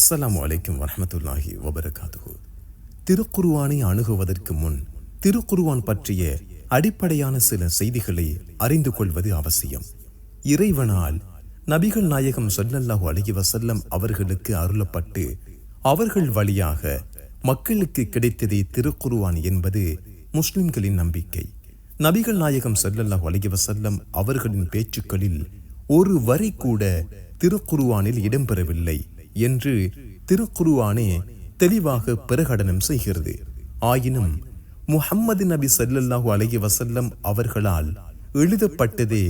அஸ்ஸலாம் அலைக்கும் வரமத்துல்லாஹி வபரகாத்துஹு. திருக்குருவானை அணுகுவதற்கு முன் திருக்குருவான் பற்றிய அடிப்படையான சில செய்திகளை அறிந்து கொள்வது அவசியம். இறைவனால் நபிகள் நாயகம் ஸல்லல்லாஹு அலைஹி வசல்லம் அவர்களுக்கு அருளப்பட்டு அவர்கள் வழியாக மக்களுக்கு கிடைத்ததே திருக்குருவான் என்பது முஸ்லிம்களின் நம்பிக்கை. நபிகள் நாயகம் ஸல்லல்லாஹு அலைஹி வஸல்லம் அவர்களின் பேச்சுக்களில் ஒரு வரி கூட திருக்குருவானில் இடம்பெறவில்லை. என்று திருக்குருவானே தெளிவாக பிரகடனம் செய்கிறது. ஆயினும் முஹம்மது நபி சல்லல்லாஹு அலைஹி வசல்லம் அவர்களால் எழுதப்பட்டதே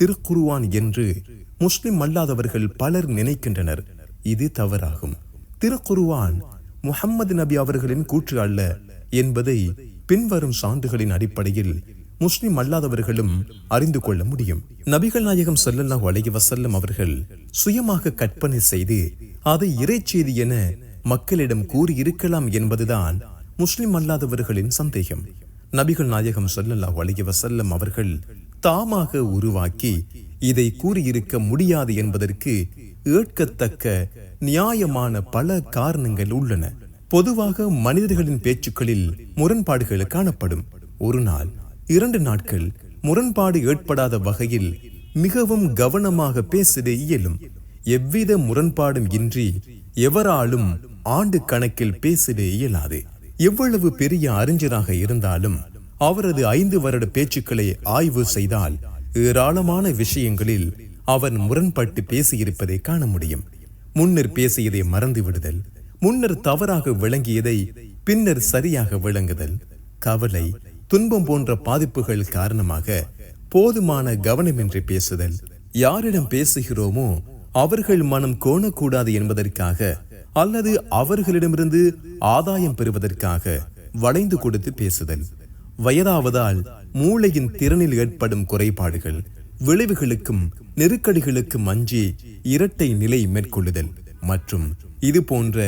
திருக்குருவான் என்று முஸ்லிம் அல்லாதவர்கள் பலர் நினைக்கின்றனர். இது தவறாகும். திருக்குருவான் முஹம்மது நபி அவர்களின் கூற்று அல்ல என்பதை பின்வரும் சான்றுகளின் அடிப்படையில் முஸ்லிம் அல்லாதவர்களும் அறிந்து கொள்ள முடியும். நபிகள் நாயகம் ஸல்லல்லாஹு அலைஹி வசல்லம் அவர்கள் சுயமாக கற்பனை செய்து அதை இறைச்செய்தி என மக்களிடம் கூறியிருக்கலாம் என்பதுதான் முஸ்லிம் அல்லாதவர்களின் சந்தேகம். நபிகள் நாயகம் ஸல்லல்லாஹு அலைஹி வசல்லம் அவர்கள் தாமாக உருவாக்கி இதை கூறியிருக்க முடியாது என்பதற்கு ஏற்கத்தக்க நியாயமான பல காரணங்கள் உள்ளன. பொதுவாக மனிதர்களின் பேச்சுக்களில் முரண்பாடுகள் காணப்படும். ஒரு நாள் இரண்டு நாட்கள் முரண்பாடு ஏற்படாத வகையில் மிகவும் கவனமாக பேசிட இயலும். எவ்வித முரண்பாடும் இன்றி எவராலும் ஆண்டு கணக்கில் பேசிட இயலாது. எவ்வளவு பெரிய அறிஞராக இருந்தாலும் அவரது ஐந்து வருட பேச்சுக்களை ஆய்வு செய்தால் ஏராளமான விஷயங்களில் அவன் முரண்பட்டு பேசியிருப்பதை காண முடியும். முன்னர் பேசியதை மறந்து விடுதல் முன்னர் தவறாக விளங்கியதை பின்னர் சரியாக விளங்குதல் கவலை துன்பம் போன்ற பாதிப்புகள் காரணமாக போதுமான கவனமின்றி பேசுதல். யாரிடம் பேசுகிறோமோ அவர்கள் மனம் கோணக்கூடாது என்பதற்காக அல்லது அவர்களிடமிருந்து ஆதாயம் பெறுவதற்காக வளைந்து கொடுத்து பேசுதல். வயதாவதால் மூளையின் திறனில் ஏற்படும் குறைபாடுகள் விளைவுகளுக்கும் நெருக்கடிகளுக்கும் அஞ்சி இரட்டை நிலை மேற்கொள்ளுதல் மற்றும் இது போன்ற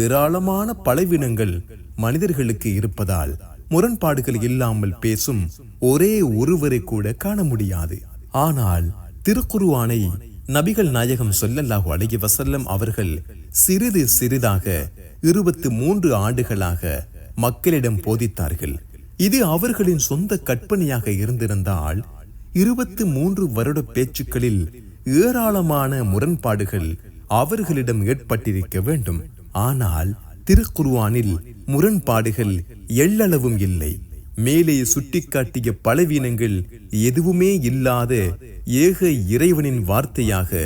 ஏராளமான பலவீனங்கள் மனிதர்களுக்கு இருப்பதால் முரண்பாடுகள் இல்லாமல் பேசும் ஒரே ஒருவரை கூட காண முடியாது. ஆனால் திருக்குருவானை நபிகள் நாயகம் சொல்லல்லாஹு அழகி வசல்லம் அவர்கள் சிறிது சிறிதாக இருபத்து மூன்று ஆண்டுகளாக மக்களிடம் போதித்தார்கள். இது அவர்களின் சொந்த கற்பனையாக இருந்திருந்தால் இருபத்து மூன்று வருட பேச்சுக்களில் ஏராளமான முரண்பாடுகள் அவர்களிடம் ஏற்பட்டிருக்க வேண்டும். ஆனால் திருக்குருவானில் முரண்பாடுகள் எள்ளளவும் இல்லை. மேலே சுட்டிக்காட்டிய பலவீனங்கள் எதுவுமே இல்லாத ஏக இறைவனின் வார்த்தையாக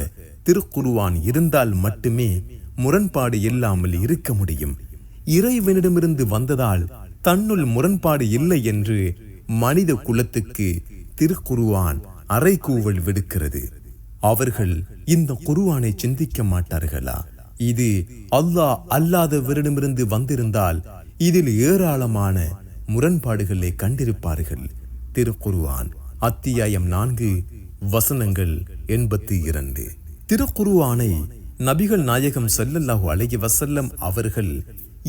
திருக்குருவான் இருந்தால் மட்டுமே முரண்பாடு இல்லாமல் இருக்க முடியும். இறைவனிடமிருந்து வந்ததால் தன்னுள் முரண்பாடு இல்லை என்று மனித குலத்துக்கு திருக்குருவான் அறைகூவல் விடுக்கிறது. அவர்கள் இந்த குருவானை சிந்திக்க மாட்டார்களா? இது அல்லாஹ் அல்லாதவரிடமிருந்து வந்திருந்தால் இதில் ஏராளமான முரண்பாடுகளை கண்டிருப்பார்கள். திருக்குருவான் அத்தியாயம் நான்கு வசனங்கள் எண்பத்தி இரண்டு. திருக்குருவானை நபிகள் நாயகம் சல்லல்லாஹு அலைய வசல்லம் அவர்கள்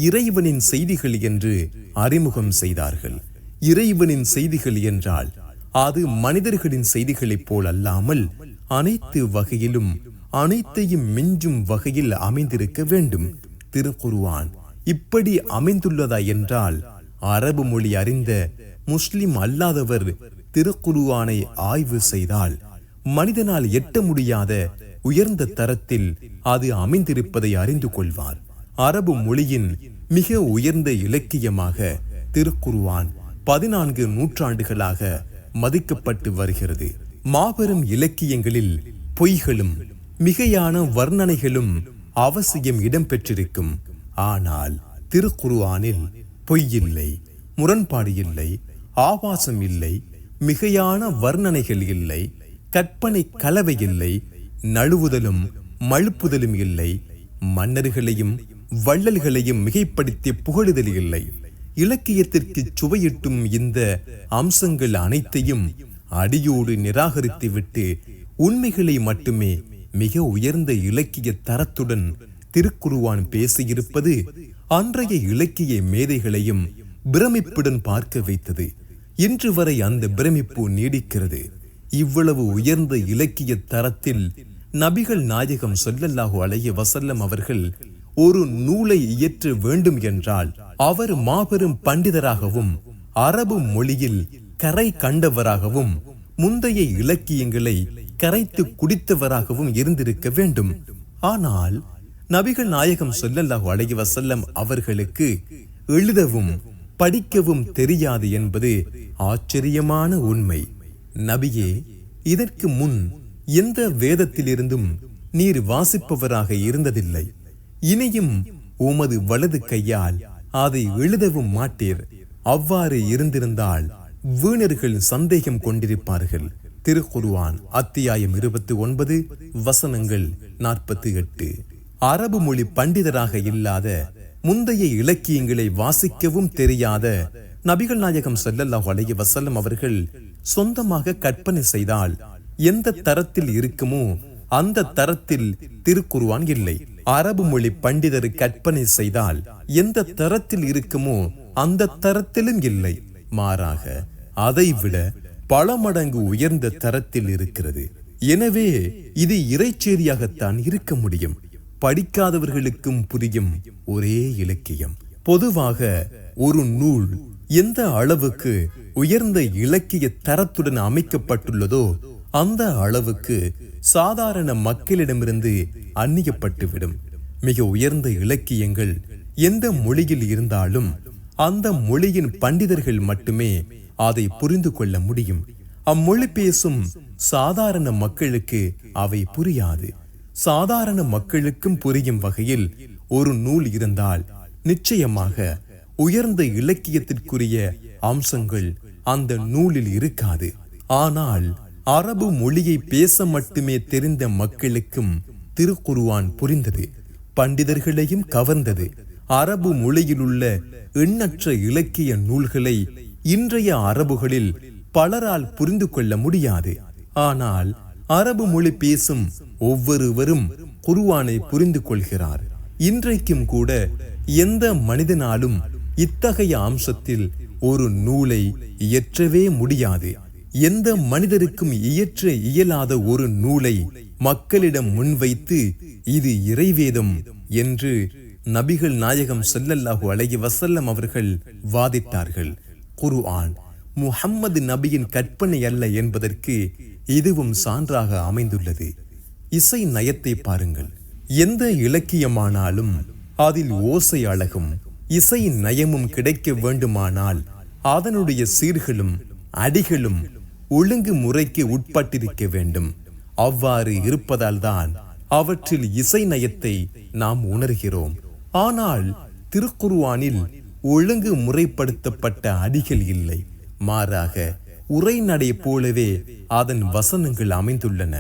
இறைவனின் செய்திகள் என்று அறிமுகம் செய்தார்கள். இறைவனின் செய்திகள் என்றால் அது மனிதர்களின் செய்திகளைப் போல் அல்லாமல் அனைத்து வகையிலும் அனைத்தையும் மிஞ்சும் வகையில் அமைந்திருக்க வேண்டும். திருக்குருவான் இப்படி அமைந்துள்ளதா என்றால் அரபு மொழி அறிந்த முஸ்லிம் அல்லாதவர் திருக்குருவானை ஆய்வு செய்தால் மனிதனால் எட்ட முடியாத உயர்ந்த தரத்தில் அது அமைந்திருப்பதை அறிந்து கொள்வார். அரபு மொழியின் மிக உயர்ந்த இலக்கியமாக திருக்குருவான் பதினான்கு நூற்றாண்டுகளாக மதிக்கப்பட்டு வருகிறது. மாபெரும் இலக்கியங்களில் பொய்களும் மிகையான வர்ணனைகளும் அவசியம் இடம்பெற்றிருக்கும். ஆனால் திருக்குருவானில் பொய்யில்லை இல்லை முரண்பாடு இல்லை ஆபாசம் இல்லை மிகையான வர்ணனைகள் இல்லை கற்பனை கலவை இல்லை நழுவுதலும் மழுப்புதலும் இல்லை மன்னர்களையும் வள்ளல்களையும் மிகைப்படுத்தி புகழுதல் இல்லை. இலக்கியத்திற்கு சுவையிட்டும் இந்த அம்சங்கள் அனைத்தையும் அடியோடு நிராகரித்துவிட்டு உண்மைகளை மட்டுமே மிக உயர்ந்த இலக்கிய தரத்துடன் திருக்குருவான் பேசியிருப்பது அன்றைய இலக்கிய மேதைகளையும் பிரமிப்புடன் பார்க்க வைத்தது. இன்று வரை அந்த பிரமிப்பு நீடிக்கிறது. இவ்வளவு உயர்ந்த இலக்கிய தரத்தில் நபிகள் நாயகம் சொல்லல்லாஹு அலைய வசல்லம் அவர்கள் ஒரு நூலை இயற்ற வேண்டும் என்றால் அவர் மாபெரும் பண்டிதராகவும் அரபு மொழியில் கரை கண்டவராகவும் முந்தைய இலக்கியங்களை கரைத்து குடித்தவராகவும் இருந்திருக்க வேண்டும். ஆனால் நபிகள் நாயகம் சொல்லல்லாஹு அழகி வசல்லம் அவர்களுக்கு எழுதவும் படிக்கவும் தெரியாது என்பது ஆச்சரியமான உண்மை. நபியே இதற்கு முன் எந்த வேதத்திலிருந்தும் நீர் வாசிப்பவராக இருந்ததில்லை. இனியும் உமது வலது கையால் அதை எழுதவும் மாட்டீர். அவ்வாறு இருந்திருந்தால் வீணர்கள் சந்தேகம் கொண்டிருப்பார்கள். திருக்குருவான் அத்தியாயம் இருபத்தி ஒன்பது வசனங்கள் நாற்பத்தி எட்டு அரபு மொழி பண்டிதராக இல்லாத முந்தைய இலக்கியங்களை வாசிக்கவும் தெரியாத நபிகள் நாயகம் செல்லல்லா அலைஹி வசல்லம் அவர்கள் சொந்தமாக கற்பனை செய்தால் எந்த தரத்தில் இருக்குமோ அந்த தரத்தில் திருக்குருவான் இல்லை. அரபு மொழி பண்டிதர் கற்பனை செய்தால் எந்த தரத்தில் இருக்குமோ அந்த தரத்திலும் இல்லை. மாறாக அதைவிட பல மடங்கு உயர்ந்த தரத்தில் இருக்கிறது. எனவே இது இறைச்சேரியாகத்தான் இருக்க முடியும். படிக்காதவர்களுக்கும் புரியும் ஒரே இலக்கியம். பொதுவாக ஒரு நூல் எந்த அளவுக்கு உயர்ந்த இலக்கிய தரத்துடன் அமைக்கப்பட்டுள்ளதோ அந்த அளவுக்கு சாதாரண மக்களிடமிருந்து அந்நியப்பட்டுவிடும். மிக உயர்ந்த இலக்கியங்கள் எந்த மொழியில் இருந்தாலும் அந்த மொழியின் பண்டிதர்கள் மட்டுமே அதை புரிந்து கொள்ள முடியும். அம்மொழி பேசும் சாதாரண மக்களுக்கு அவை புரியாது. சாதாரண மக்களுக்கும் புரியும் வகையில் ஒரு நூல் இருந்தால் நிச்சயமாக உயர்ந்த இலக்கியத்திற்குரிய அம்சங்கள் அந்த நூலில் இருக்காது. ஆனால் அரபு மொழியை பேச மட்டுமே தெரிந்த மக்களுக்கும் திருக்குருவான் புரிந்தது. பண்டிதர்களையும் கவர்ந்தது. அரபு மொழியிலுள்ள எண்ணற்ற இலக்கிய நூல்களை இன்றைய அரபுகளில் பலரால் புரிந்து கொள்ள முடியாது. ஆனால் அரபு மொழி பேசும் ஒவ்வொருவரும் குருவானை புரிந்து கொள்கிறார். இன்றைக்கும் கூட எந்த மனிதனாலும் இத்தகைய அம்சத்தில் ஒரு நூலை இயற்றவே முடியாது. எந்த மனிதருக்கும் இயற்ற இயலாத ஒரு நூலை மக்களிடம் முன்வைத்து இது இறைவேதம் என்று நபிகள் நாயகம் செல்லல்லாஹு அழகி வசல்லம் அவர்கள் வாதிட்டார்கள். குருஆன் முஹம்மது நபியின் கற்பனை அல்ல என்பதற்கு இதுவும் சான்றாக அமைந்துள்ளது. இசை நயத்தை பாருங்கள். எந்த இலக்கியமானாலும் அதில் ஓசை அழகும். இசை நயமும் கிடைக்க வேண்டுமானால் அதனுடைய சீர்களும் அடிகளும் ஒழுங்கு முறைக்கு உட்பட்டிருக்க வேண்டும். அவ்வாறு இருப்பதால்தான் அவற்றில் இசை நயத்தை நாம் உணர்கிறோம். ஆனால் திருக்குருவானில் ஒழுங்கு முறைப்படுத்தப்பட்ட அடிகள் இல்லை. மாறாக உரைநடை போலவே அதன் வசனங்கள் அமைந்துள்ளன.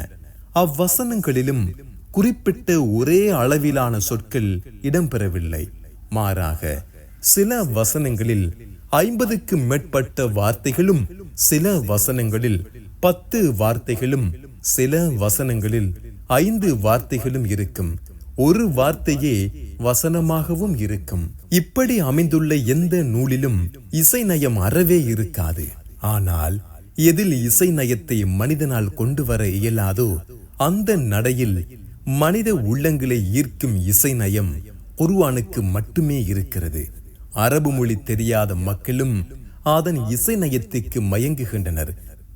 அவ்வசனங்களிலும் குறிப்பிட்ட ஒரே அளவிலான சொற்கள் இடம்பெறவில்லை. மாறாக சில வசனங்களில் ஐம்பதுக்கும் மேற்பட்ட வார்த்தைகளும் சில வசனங்களில் பத்து வார்த்தைகளும் சில வசனங்களில் ஐந்து வார்த்தைகளும் இருக்கும். ஒரு வார்த்தையே வசனமாகவும் இருக்கும். இப்படி அமைந்துள்ள எந்த நூலிலும் இசை நயம் அறவே இருக்காது. ஆனால் எதில் இசை நயத்தை மனிதனால் கொண்டு வர இயலாதோ அந்த நடையில் மனித உள்ளங்களை ஈர்க்கும் இசை நயம் குருவானுக்கு மட்டுமே இருக்கிறது. அரபு மொழி தெரியாத மக்களும் அதன் இசை நயத்துக்கு மயங்குகின்றனர்.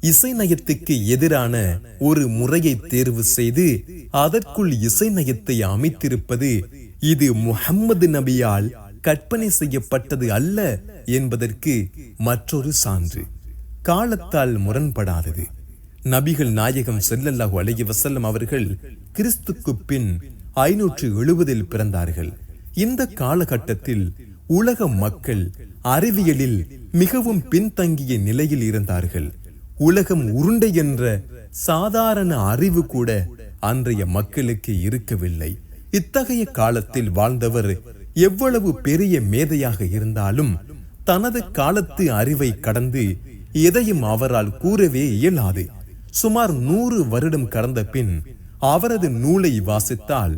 இசை நயத்துக்கு எதிரான ஒரு முறையை தேர்வு செய்து அதற்குள் இசை நயத்தை அமைத்திருப்பது இது முஹம்மது நபியால் கற்பனை செய்யப்பட்டது அல்ல என்பதற்கு மற்றொரு சான்று. காலத்தால் முரண்படாதது. நபிகள் நாயகம் செல்லல்லாஹு அலைஹி வசல்லம் அவர்கள் கிறிஸ்துக்கு பின் ஐநூற்று எழுபதில் பிறந்தார்கள். இந்த காலகட்டத்தில் உலக மக்கள் அறிவியலில் மிகவும் பின்தங்கிய நிலையில் இருந்தார்கள். உலகம் உருண்டை என்ற சாதாரண அறிவு கூட அன்றைய மக்களுக்கு இருக்கவில்லை. இத்தகைய காலத்தில் வாழ்ந்தவர் எவ்வளவு பெரிய மேதையாக இருந்தாலும் தனது காலத்து அறிவை கடந்து எதையும் அவரால் கூறவே இயலாது. சுமார் நூறு வருடம் கடந்த பின் அவரது நூலை வாசித்தால்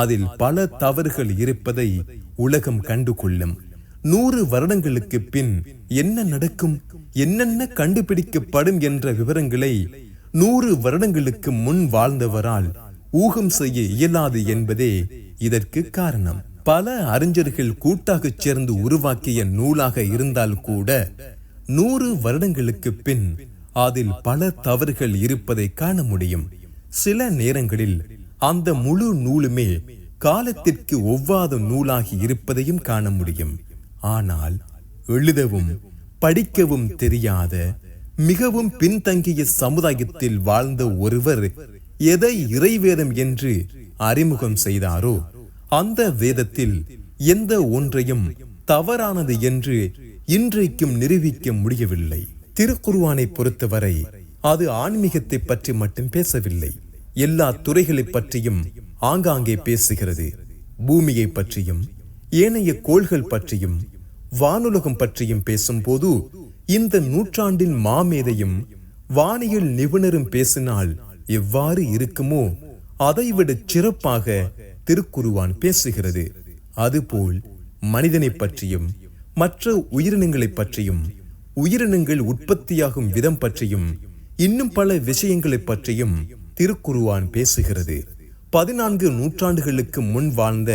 அதில் பல தவறுகள் இருப்பதை உலகம் கண்டு கொள்ளும் நூறு வருடங்களுக்கு பின் என்ன நடக்கும் என்னென்ன கண்டுபிடிக்கப்படும் என்ற விவரங்களை நூறு வருடங்களுக்கு முன் வாழ்ந்தவரால் ஊகம் செய்ய இயலாது என்பதே இதற்கு காரணம். பல அறிஞர்கள் கூட்டாகச் சேர்ந்து உருவாக்கிய நூலாக இருந்தால் கூட நூறு வருடங்களுக்கு பின் அதில் பல தவறுகள் இருப்பதை காண முடியும். சில நேரங்களில் அந்த முழு நூலுமே காலத்திற்கு ஒவ்வாத நூலாகி இருப்பதையும் காண முடியும். ஆனால் எழுதவும் படிக்கவும் தெரியாத மிகவும் பின்தங்கிய சமுதாயத்தில் வாழ்ந்த ஒருவர் எதை இறைவேதம் என்று அறிமுகம் செய்தாரோ அந்த வேதத்தில் எந்த ஒன்றையும் தவறானது என்று இன்றைக்கும் நிரூபிக்க முடியவில்லை. திருக்குருவானை பொறுத்தவரை அது ஆன்மீகத்தை பற்றி மட்டும் பேசவில்லை. எல்லா துறைகளை பற்றியும் ஆங்காங்கே பேசுகிறது. பூமியை பற்றியும் ஏனைய கோள்கள் பற்றியும் வானுலகம் பற்றியும் பேசும்போது இந்த நூற்றாண்டின் மாமேதையும் வானியல் நிபுணரும் பேசினால் எவ்வாறு இருக்குமோ அதைவிட சிறப்பாக திருக்குருவான் பேசுகிறது. அதுபோல் மனிதனை பற்றியும் மற்ற உயிரினங்களை பற்றியும் உயிரினங்கள் உற்பத்தியாகும் விதம் பற்றியும் இன்னும் பல விஷயங்களை பற்றியும் திருக்குருவான் பேசுகிறது. பதினான்கு நூற்றாண்டுகளுக்கு முன் வாழ்ந்த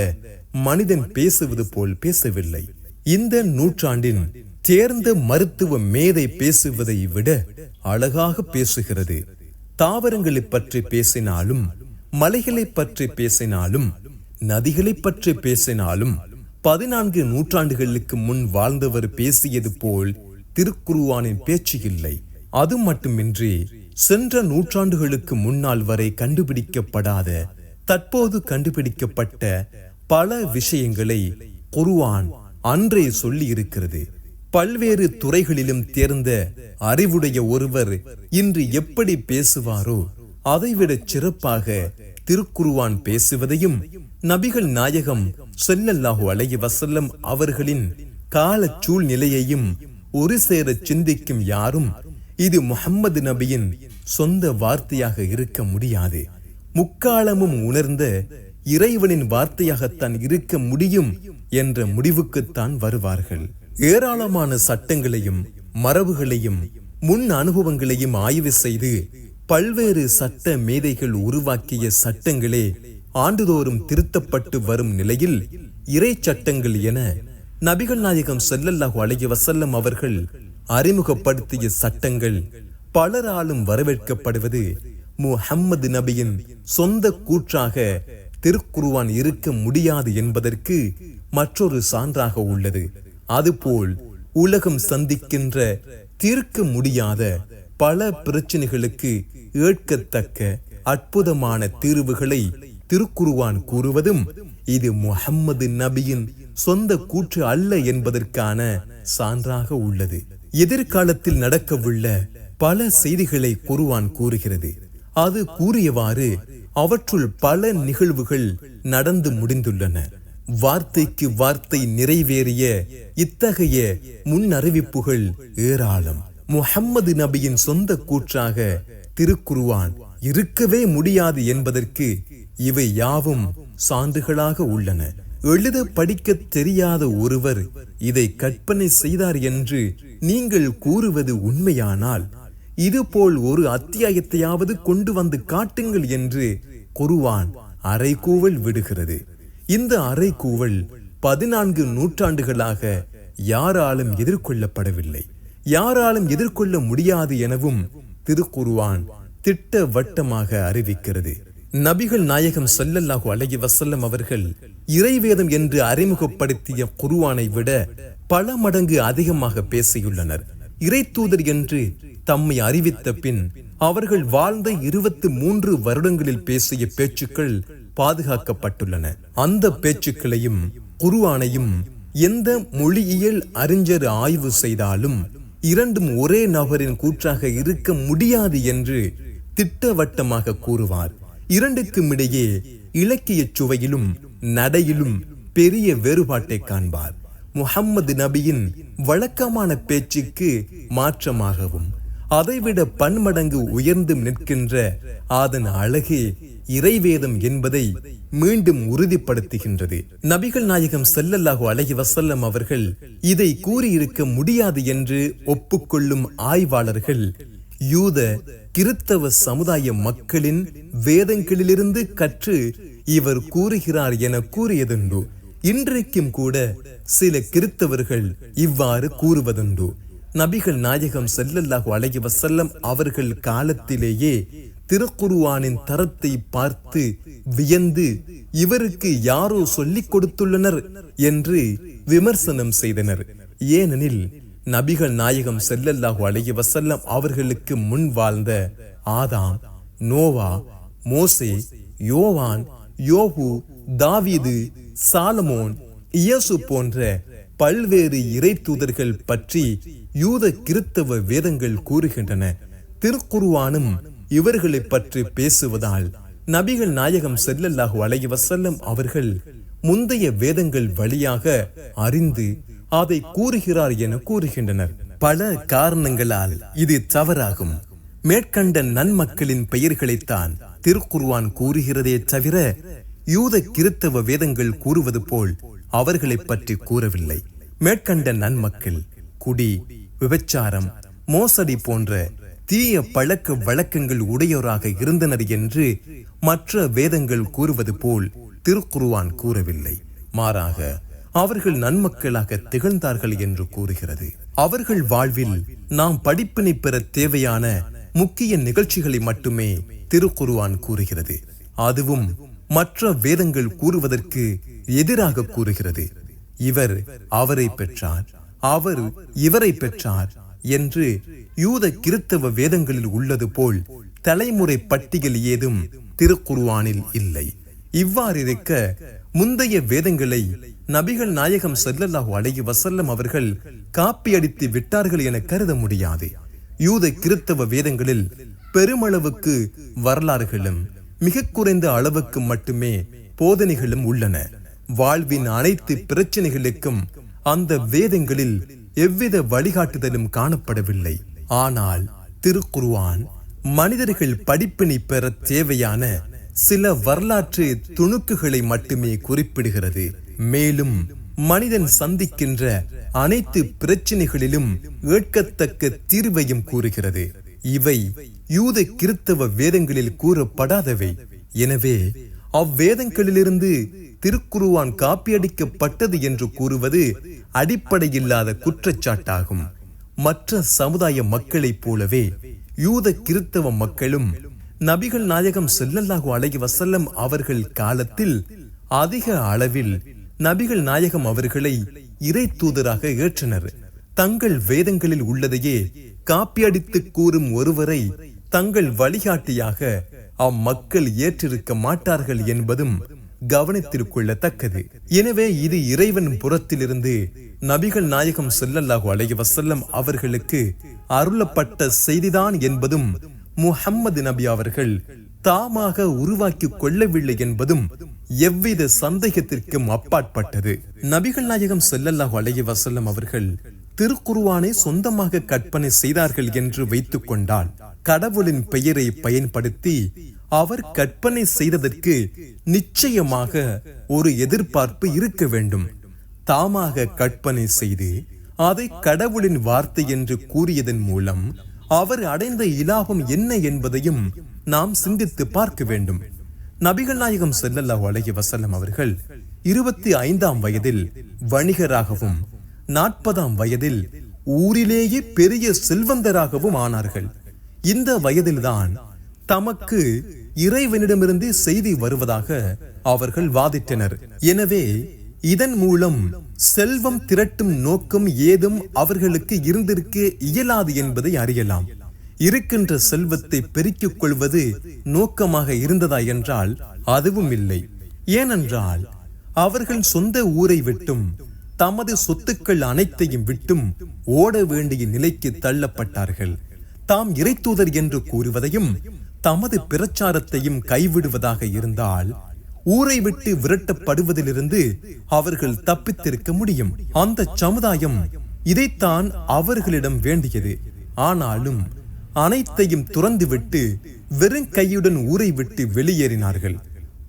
மனிதன் பேசுவது போல் பேசவில்லை. இந்த நூற்றாண்டின் தேர்ந்த மருத்துவ மேதை பேசுவதை விட அழகாக பேசுகிறது. தாவரங்களை பற்றி பேசினாலும் மலைகளை பற்றி பேசினாலும் நதிகளை பற்றி பேசினாலும் பதினான்கு நூற்றாண்டுகளுக்கு முன் வாழ்ந்தவர் பேசியது போல் திருக்குருவானின் பேச்சு இல்லை. அது மட்டுமின்றி சென்ற நூற்றாண்டுகளுக்கு முன்னால் வரை கண்டுபிடிக்கப்படாத தற்போது கண்டுபிடிக்கப்பட்ட பல விஷயங்களை குருவான் அன்றே சொல்லி இருக்கிறது பல்வேறு துறைகளிலும் தேர்ந்த அறிவுடைய ஒருவர் இன்று எப்படி பேசுவாரோ அதைவிட சிறப்பாக திருக்குருவான் பேசுவதையும் நபிகள் நாயகம் செல்லல்லாஹு அலைய வசல்லம் அவர்களின் கால சூழ்நிலையையும் ஒரு சேர சிந்திக்கும் யாரும் இது முஹம்மது நபியின் சொந்த வார்த்தையாக இருக்க முடியாது. முக்காலமும் உணர்ந்த இறைவனின் வார்த்தையாகத்தான் இருக்க முடியும் என்ற முடிவுக்குத்தான் வருவார்கள். ஏராளமான சட்டங்களையும் மரபுகளையும் முன் அனுபவங்களையும் ஆய்வு செய்து பல்வேறு சட்ட மேதைகள் உருவாக்கிய சட்டங்களே ஆண்டுதோறும் திருத்தப்பட்டு வரும் நிலையில் இறை சட்டங்கள் என நபிகள் நாயகம் செல்லல்லாஹு அழகி வசல்லம் அவர்கள் அறிமுகப்படுத்திய சட்டங்கள் பலராலும் வரவேற்கப்படுவது முஹம்மது நபியின் சொந்த கூற்றாக திருக்குருவான் இருக்க முடியாது என்பதற்கு மற்றொரு சான்றாக உள்ளது. அதுபோல் உலகம் சந்திக்கின்ற தீர்க்க முடியாத பல பிரச்சனைகளுக்கு ஏற்கத்தக்க அற்புதமான தீர்வுகளை திருக்குருவான் கூறுவதும் இது முஹம்மது நபியின் சொந்த கூற்று அல்ல என்பதற்கான சான்றாக உள்ளது. எதிர்காலத்தில் நடக்கவுள்ள பல செய்திகளை குருவான் கூறுகிறது. அது கூறியவாறு அவற்றுள் பல நிகழ்வுகள் நடந்து முடிந்துள்ளன. வார்த்தைக்கு வார்த்தை நிறைவேறிய இத்தகைய முன்னறிவிப்புகள் ஏராளம். முஹம்மது நபியின் சொந்த கூற்றாக திருக்குருவான் இருக்கவே முடியாது என்பதற்கு இவை யாவும் சான்றுகளாக உள்ளன. எழுத படிக்க தெரியாத ஒருவர் இதை கற்பனை செய்தார் என்று நீங்கள் கூறுவது உண்மையானால் இதுபோல் ஒரு அத்தியாயத்தையாவது கொண்டு வந்து காட்டுங்கள் என்று குருவான் அறைகூவல் விடுகிறது. இந்த அறைகூவல் பதினான்கு நூற்றாண்டுகளாக யாராலும் எதிர்கொள்ளப்படவில்லை. யாராலும் எதிர்கொள்ள முடியாது எனவும் திருக்குருவான் திட்டவட்டமாக அறிவிக்கிறது. நபிகள் நாயகம் ஸல்லல்லாஹு அழகி வசல்லம் அவர்கள் இறைவேதம் என்று அறிமுகப்படுத்திய குருவானை விட பல மடங்கு அதிகமாக பேசியுள்ளனர். இறைத்தூதர் என்று தம்மை அறிவித்த பின் அவர்கள் வாழ்ந்த இருபத்தி மூன்று வருடங்களில் பேசிய பேச்சுக்கள் பாதுகாக்கப்பட்டுள்ளன. அந்த பேச்சுக்களையும் குருவானையும் எந்த மொழியியல் அறிஞர் ஆய்வு செய்தாலும் இரண்டும் ஒரே நபரின் கூற்றாக இருக்க முடியாது என்று திட்டவட்டமாக கூறுவார். இரண்டுக்கும் இடையே இலக்கிய சுவையிலும் நடையிலும் பெரிய வேறுபாட்டை காண்பார். முஹம்மது நபியின் வழக்கமான பேச்சுக்கு மாற்றமாகவும் அதைவிட பன்மடங்கு உயர்ந்து நிற்கின்ற அதன் அழகே இறைவேதம் என்பதை மீண்டும் உறுதிப்படுத்துகின்றது. நபிகள் நாயகம் செல்லல்லாஹு அழகி வசல்லம் அவர்கள் இதை கூறியிருக்க முடியாது என்று ஒப்புக்கொள்ளும் ஆய்வாளர்கள் யூத கிறித்தவ சமுதாய மக்களின் வேதங்களிலிருந்து கற்று இவர் கூறுகிறார் என கூறியதுண்டு. இன்றைக்கும் கூட சில கிறித்தவர்கள் இவ்வாறு கூறுவதுண்டு. நபிகள் நாயகம் செல்லல்லாஹு அலைஹி வசல்லம் அவர்கள் காலத்திலேயே திருக்குருவானின் தரத்தை பார்த்து வியந்து இவருக்கு யாரோ சொல்லிக் கொடுத்துள்ளனர் என்று விமர்சனம் செய்தனர். ஏனெனில் நபிகள் நாயகம் செல்லல்லாஹு அலைஹி வசல்லம் அவர்களுக்கு முன் வாழ்ந்த ஆதாம் நோவா மோசே யோவான் யோபு தாவீது சாலமோன் இயேசு போன்ற பல்வேறு இறை தூதர்கள் பற்றி யூத கிறித்தவ வேதங்கள் கூறுகின்றன. திருக்குருவானும் இவர்களை பற்றி பேசுவதால் நபிகள் நாயகம் ஸல்லல்லாஹு அலைஹி வசல்லம் அவர்கள் முந்தைய வேதங்கள் வழியாக அறிந்து அதை கூறுகிறார் என கூறுகின்றனர். பல காரணங்களால் இது தவறாகும். மேற்கண்ட நன்மக்களின் பெயர்களைத்தான் திருக்குருவான் கூறுகிறதே தவிர யூத கிறித்தவ வேதங்கள் கூறுவது போல் அவர்களை பற்றி கூறவில்லை. மேற்கண்ட நன்மக்கள் குடி விபச்சாரம் மோசடி போன்ற தீய பழக்க வழக்கங்கள் உடையோராக இருந்தனர் என்று மற்ற வேதங்கள் கூறுவது போல் திருக்குருவான் கூறவில்லை. மாறாக அவர்கள் நன்மக்களாக திகழ்ந்தார்கள் என்று கூறுகிறது. அவர்கள் வாழ்வில் நாம் படிப்பினை பெற தேவையான முக்கிய நிகழ்ச்சிகளை மட்டுமே திருக்குருவான் கூறுகிறது. அதுவும் மற்ற வேதங்கள் கூறுவதற்கு எதிராக கூறுகிறது. இவர் அவரை பெற்றார் அவர் இவரை பெற்றார் என்று யூத கிறித்தவ வேதங்களில் உள்ளது போல் தலைமுறை பட்டியல் ஏதும் திருக்குருவானில் இல்லை. இவ்வாறிருக்க முந்தைய வேதங்களை நபிகள் நாயகம் செல்லல்லாஹு அலைஹி வசல்லம் அவர்கள் காப்பியடித்து விட்டார்கள் என கருத முடியாது. யூத கிறித்தவ வேதங்களில் பெருமளவுக்கு வரலாறுகளும் மிக குறைந்த அளவுக்கு மட்டுமே போதனைகளும் உள்ளன. வாழ்வின் அனைத்து பிரச்சனைகளுக்கும் அந்த வேதங்களில் எவ்வித வழிகாட்டுதலும் காணப்படவில்லை. ஆனால் திருக்குருவான் மனிதர்கள் படிப்பினை பெற தேவையான சில வரலாற்று துணுக்குகளை மட்டுமே குறிப்பிடுகிறது. மேலும் மனிதன் சந்திக்கின்ற அனைத்து பிரச்சனைகளிலும் ஏற்கத்தக்க தீர்வையும் கூறுகிறது. இவை யூத கிறித்தவ வேதங்களில் கூறப்படாதவை. எனவே அவ்வேதங்களிலிருந்து திருக்குருவான் காப்பியடிக்கப்பட்டது என்று கூறுவது அடிப்படையில்லாத குற்றச்சாட்டாகும். மற்ற சமுதாய மக்களைப் போலவே யூத கிறித்தவ மக்களும் நபிகள் நாயகம் ஸல்லல்லாஹு அலைஹி வசல்லம் அவர்கள் காலத்தில் அதிக அளவில் நபிகள் நாயகம் அவர்களை இறை தூதராக ஏற்றனர். தங்கள் வேதங்களில் உள்ளதையே காப்பியடித்து கூறும் ஒருவரை தங்கள் வழிகாட்டியாக அம்மக்கள் ஏற்றிருக்க மாட்டார்கள் என்பதும் கவனத்திற்கொள்ளத்தக்கது எனவே இது இறைவன் புறத்திலிருந்து நபிகள் நாயகம் செல்லல்லாஹு அலைய வசல்லம் அவர்களுக்கு அருளப்பட்ட செய்திதான் என்பதும் முஹம்மது நபி அவர்கள் தாமாக உருவாக்கி கொள்ளவில்லை என்பதும் எவ்வித சந்தேகத்திற்கும் அப்பாற்பட்டது. நபிகள் நாயகம் செல்லல்லாஹு அலைய வசல்லம் அவர்கள் திருக்குருவானை சொந்தமாக கற்பனை செய்தார்கள் என்று வைத்துக் கொண்டால் கடவுளின் பெயரை பயன்படுத்தி அவர் கற்பனை செய்ததற்கு நிச்சயமாக ஒரு எதிர்பார்ப்பு இருக்க வேண்டும். தாமாக கற்பனை செய்து அதை கடவுளின் வார்த்தை என்று கூறியதன் மூலம் அவர் அடைந்த இலாபம் என்ன என்பதையும் நாம் சிந்தித்து பார்க்க வேண்டும். நபிகள் நாயகம் செல்லல்லா அலைஹி வஸல்லம் அவர்கள் இருபத்தி ஐந்தாம் வயதில் வணிகராகவும் நாற்பதாம் வயதில் ஊரிலேயே பெரிய செல்வந்தராகவும் ஆனார்கள். இந்த வயதில்தான் தமக்கு இறைவனிடமிருந்து செய்தி வருவதாக அவர்கள் வாதிட்டனர். எனவே இதன் மூலம் செல்வம் திரட்டும் நோக்கம் ஏதும் அவர்களுக்கு இருந்திருக்க இயலாது என்பதை அறியலாம். இருக்கின்ற செல்வத்தை பெருக்கிக் கொள்வது நோக்கமாக இருந்ததா என்றால் அதுவும் இல்லை ஏனென்றால் அவர்கள் சொந்த ஊரை விட்டும் தமது சொத்துக்கள் அனைத்தையும் விட்டும் ஓட வேண்டிய நிலைக்கு தள்ளப்பட்டார்கள். தாம் இறைத்தூதர் என்று கூறுவதையும் தமது பிரச்சாரத்தையும் கைவிடுவதாக இருந்தால் ஊரை விட்டு விரட்டப்படுவதிலிருந்து அவர்கள் தப்பித்திருக்க முடியும். அந்த சமுதாயம் இதைத்தான் அவர்களிடம் வேண்டியது. ஆனாலும் அனைத்தையும் துறந்துவிட்டு வெறும் கையுடன் ஊரை விட்டு வெளியேறினார்கள்.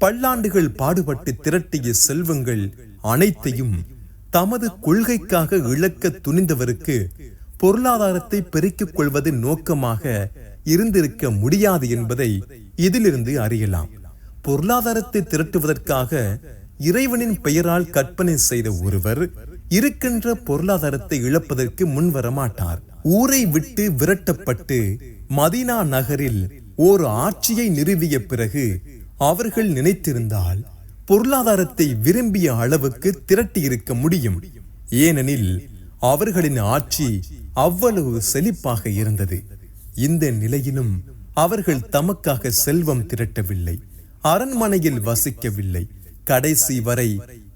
பல்லாண்டுகள் பாடுபட்டு திரட்டிய செல்வங்கள் அனைத்தையும் தமது கொள்கைக்காக இழக்க துணிந்தவருக்கு பொருளாதாரத்தை பெருக்கிக் கொள்வது நோக்கமாக இருந்திருக்க முடியாது என்பதை இதிலிருந்து அறியலாம். பொருளாதாரத்தை திரட்டுவதற்காக இறைவனின் பெயரால் கற்பனை செய்த ஒருவர் இருக்கின்ற பொருளாதாரத்தை இழப்பதற்கு முன்வர மாட்டார் ஊரை விட்டு விரட்டப்பட்டு மதீனா நகரில் ஓர் ஆட்சியை நிறுவிய பிறகு அவர்கள் நினைத்திருந்தால் பொருளாதாரத்தை விரும்பிய அளவுக்கு திரட்டி இருக்க முடியும். ஏனெனில் அவர்களின் ஆட்சி அவ்வளவு செழிப்பாக இருந்தது. இந்த நிலையிலும் அவர்கள் தமக்காக செல்வம் திரட்டவில்லை அரண்மனையில் வசிக்கவில்லை. கடைசி வரை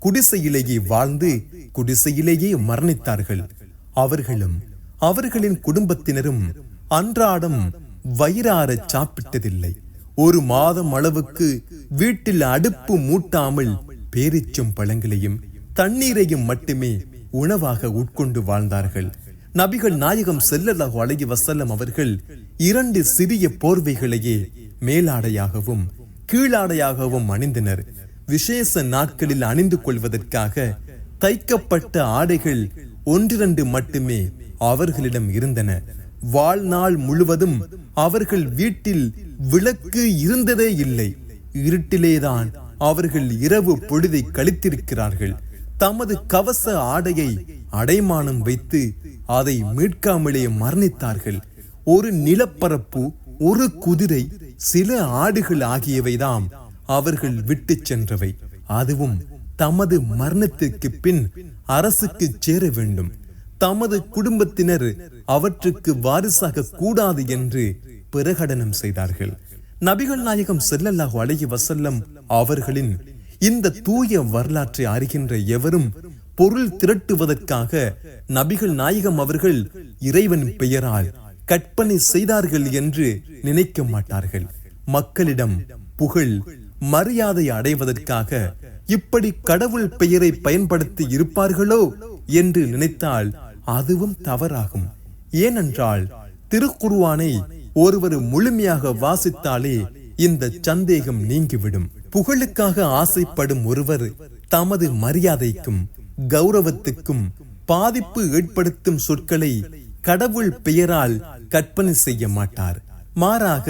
குடிசையிலேயே வாழ்ந்து குடிசையிலேயே மரணித்தார்கள். அவர்களும் அவர்களின் குடும்பத்தினரும் அன்றாடம் வயிறார சாப்பிட்டதில்லை. ஒரு மாதம் அளவுக்கு வீட்டில் அடுப்பு மூட்டாமல் பேரிச்சும் பழங்களையும் தண்ணீரையும் மட்டுமே உணவாக உட்கொண்டு வாழ்ந்தார்கள். நபிகள் நாயகம் செல்லல்லாஹு அழகி வசல்லம் அவர்கள் இரண்டு சிறிய போர்வைகளையே மேலாடையாகவும் கீழாடையாகவும் அணிந்தனர். விசேஷ நாட்களில் அணிந்து கொள்வதற்காக தைக்கப்பட்ட ஆடைகள் ஒன்றிரண்டு மட்டுமே அவர்களிடம் இருந்தன. வாழ்நாள் முழுவதும் அவர்கள் வீட்டில் விளக்கு இருந்ததே இல்லை. இருட்டிலேதான் அவர்கள் இரவு பொழுதை கழித்திருக்கிறார்கள். தமது கவச ஆடையை அடைமானம் வைத்து அதை மீட்காமலே மரணித்தார்கள். ஒரு நிலப்பரப்பு ஒரு குதிரை சில ஆடுகள் ஆகியவைதாம் அவர்கள் விட்டுச் சென்றவை. அதுவும் தமது மரணத்திற்கு பின் அரசுக்கு சேர வேண்டும். தமது குடும்பத்தினர் அவற்றுக்கு வாரிசாக கூடாது என்று பிரகடனம் செய்தார்கள். நபிகள் நாயகம் செல்லல்லாஹு அழகி வசல்லம் அவர்களின் இந்த தூய வரலாற்றை அறிகின்ற எவரும் பொருள் திரட்டுவதற்காக நபிகள் நாயகம் அவர்கள் இறைவன் பெயரால் கற்பனை செய்தார்கள் என்று நினைக்க மாட்டார்கள். மக்களிடம் புகழ் மரியாதை அடைவதற்காக இப்படி கடவுள் பெயரை பயன்படுத்தி இருப்பார்களோ என்று நினைத்தால் அதுவும் தவறாகும். ஏனென்றால் திருக்குருவானை ஒருவர் முழுமையாக வாசித்தாலே இந்த சந்தேகம் நீங்கிவிடும். புகழுக்காக ஆசைப்படும் ஒருவர் தமது மரியாதைக்கும் கௌரவத்துக்கும் பாதிப்பு ஏற்படுத்தும் சொற்களை கடவுள் பெயரால் கற்பனை செய்ய மாட்டார். மாறாக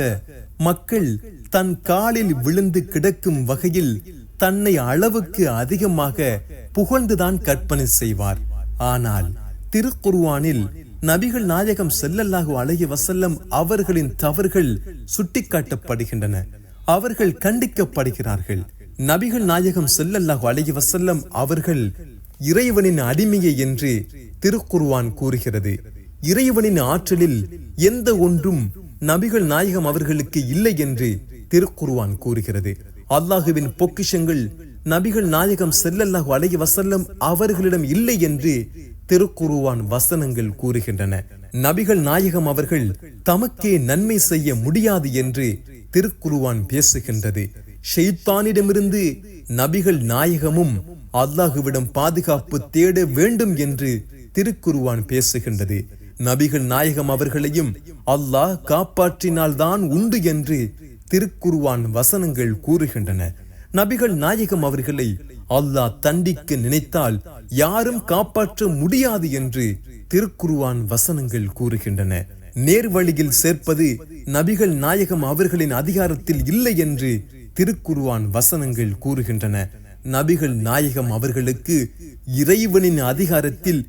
மக்கள் தன் காலில் விழுந்து கிடக்கும் வகையில் தன்னை அளவுக்கு அதிகமாக புகழ்ந்துதான் கற்பனை செய்வார். ஆனால் திருக்குர்வானில் நபிகள் நாயகம் செல்லல்லாஹு அலைஹி வசல்லம் அவர்களின் தவறுகள் சுட்டிக்காட்டப்படுகின்றன. அவர்கள் கண்டிக்கப்படுகிறார்கள். நபிகள் நாயகம் ஸல்லல்லாஹு அலைஹி வசல்லம் அவர்கள் இறைவனின் அடிமையை என்று திருக்குர்வான் கூறுகிறது. இறைவனின் ஆற்றலில் எந்த ஒன்றும் நபிகள் நாயகம் அவர்களுக்கு இல்லை என்று திருக்குர்வான் கூறுகிறது. அல்லாஹுவின் பொக்கிஷங்கள் நபிகள் நாயகம் ஸல்லல்லாஹு அலைஹி வசல்லம் அவர்களிடம் இல்லை என்று திருக்குருவான் வசனங்கள் கூறுகின்றன. நபிகள் நாயகம் அவர்கள் தமக்கே நன்மை செய்ய முடியாது என்று திருக்குருவான் பேசுகின்றது. ஷெய்தானிடமிருந்து நபிகள் நாயகமும் அல்லாஹுவிடம் பாதுகாப்பு தேட வேண்டும் என்று திருக்குருவான் பேசுகின்றது. நபிகள் நாயகம் அவர்களையும் அல்லாஹ் காப்பாற்றினால்தான் உண்டு என்று திருக்குருவான் வசனங்கள் கூறுகின்றன. நபிகள் நாயகம் அவர்களை அல்லாஹ் தண்டிக்க நினைத்தால் யாரும் காப்பாற்ற முடியாது என்று திருக்குருவான் வசனங்கள் கூறுகின்றன. நேர்வழியில் சேர்ப்பது நபிகள் நாயகம் அவர்களின் அதிகாரத்தில் இல்லை என்று திருக்குருவான் வசனங்கள் கூறுகின்றன. நபிகள் நாயகம் அவர்களுக்கு இறைவனின் அதிகாரத்தில்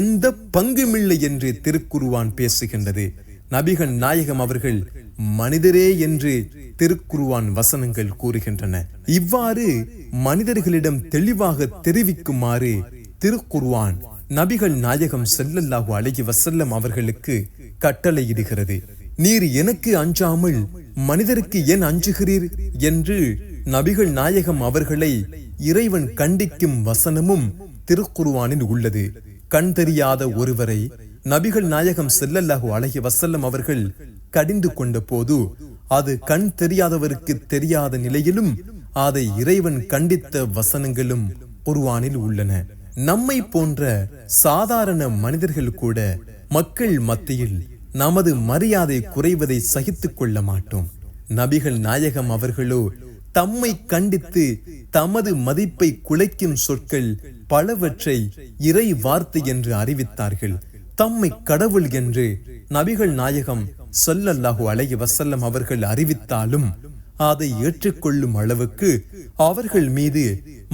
எந்த பங்குமில்லை என்று திருக்குருவான் பேசுகின்றது. நபிகள் நாயகம் அவர்கள் மனிதரே என்று திருக்குருவான் வசனங்கள் கூறுகின்றன. இவ்வாறு மனிதர்களிடம் தெளிவாக தெரிவிக்குமாறு திருக்குருவான் நபிகள் நாயகம் செல்லல்லாஹு அழகி வசல்லம் அவர்களுக்கு கட்டளையிடுகிறது. நீர் எனக்கு அஞ்சாமல் மனிதருக்கு ஏன் அஞ்சுகிறீர்? என்று நபிகள் நாயகம் அவர்களை இறைவன் கண்டிக்கும் வசனமும் திருக்குருவானில் உள்ளது. கண் தெரியாத ஒருவரை நபிகள் நாயகம் ஸல்லல்லாஹு அலைஹி வசல்லம் அவர்கள் கடிந்து கொண்ட போது அது கண் தெரியாதவருக்கு தெரியாத நிலையிலும் அதை இறைவன் கண்டித்த வசனங்களும் குர்ஆனில் உள்ளன. நம்மை போன்ற சாதாரண மனிதர்கள் கூட மக்கள் மத்தியில் நமது மரியாதை குறைவதை சகித்துக் கொள்ள மாட்டோம். நபிகள் நாயகம் அவர்களோ தம்மை கண்டித்து தமது மதிப்பை குலைக்கும் சொற்கள் பலவற்றை இறை வார்த்தை என்று அறிவித்தார்கள். தம்மை கடவுள் என்று நபிகள் நாயகம் சொல்லல்லாஹு அலைய வசல்லம் அவர்கள் அறிவித்தாலும் அதை ஏற்றுக்கொள்ளும் அளவுக்கு அவர்கள் மீது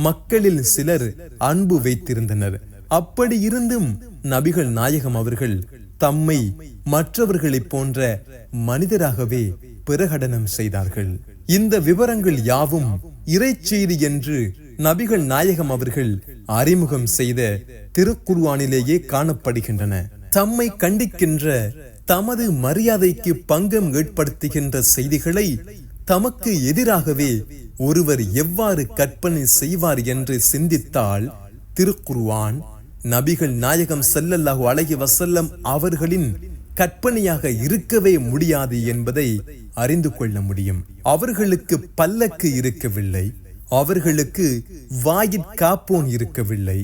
மக்களில் சிலர் அன்பு வைத்திருந்தனர். அப்படி இருந்தும் நபிகள் நாயகம் அவர்கள் தம்மை மற்றவர்களைப் போன்ற மனிதராகவே பிரகடனம் செய்தார்கள். இந்த விவரங்கள் யாவும் இறைச்செய்தி என்று நபிகள் நாயகம் அவர்கள் அறிமுகம் செய்த திருக்குர்வானிலேயே காணப்படுகின்றன. தம்மை கண்டிக்கின்ற தமது மரியாதைக்கு பங்கம் ஏற்படுத்துகின்ற செய்திகளை தமக்கு எதிராகவே ஒருவர் எவ்வாறு கற்பனை செய்வார் என்று சிந்தித்தால் திருக்குருவான் நபிகள் நாயகம் ஸல்லல்லாஹு அழகி வசல்லம் அவர்களின் கற்பனையாக இருக்கவே முடியாது என்பதை அறிந்து கொள்ள முடியும். அவர்களுக்கு பல்லக்கு இருக்கவில்லை அவர்களுக்கு வாயிற் காப்போன் இருக்கவில்லை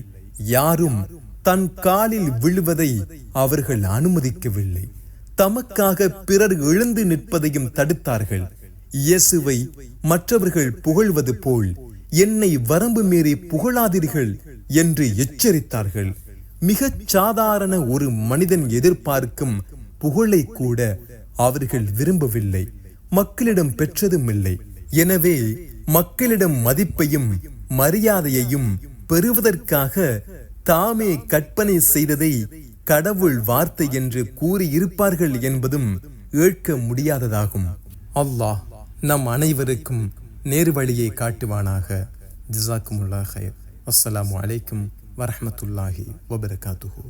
யாரும் தன் காலில் விழுவதை அவர்கள் அனுமதிக்கவில்லை. தமக்காக பிறர் எழுந்து நிற்பதையும் தடுத்தார்கள். இயேசுவை மற்றவர்கள் புகழ்வது போல் என்னை வரம்பு மீறி புகழாதீர்கள் என்று எச்சரித்தார்கள். மிகச் சாதாரண ஒரு மனிதன் எதிர்பார்க்கும் புகழை கூட அவர்கள் விரும்பவில்லை. மக்களிடம் பெற்றதும் இல்லை எனவே மக்களிடம் மதிப்பையும் மரியாதையையும் பெறுவதற்காக தாமே கற்பனை செய்ததை கடவுள் வார்த்தை என்று கூறியிருப்பார்கள் என்பதும் ஏற்க முடியாததாகும். அல்லாஹ் நம் அனைவருக்கும் நேர்வழியை காட்டுவானாக. ஜிசாக்குமுல்லா ஹயர் அஸ்ஸலாமு அலைக்கும் வரமத்துல்லாஹி வபரகாத்துஹூ.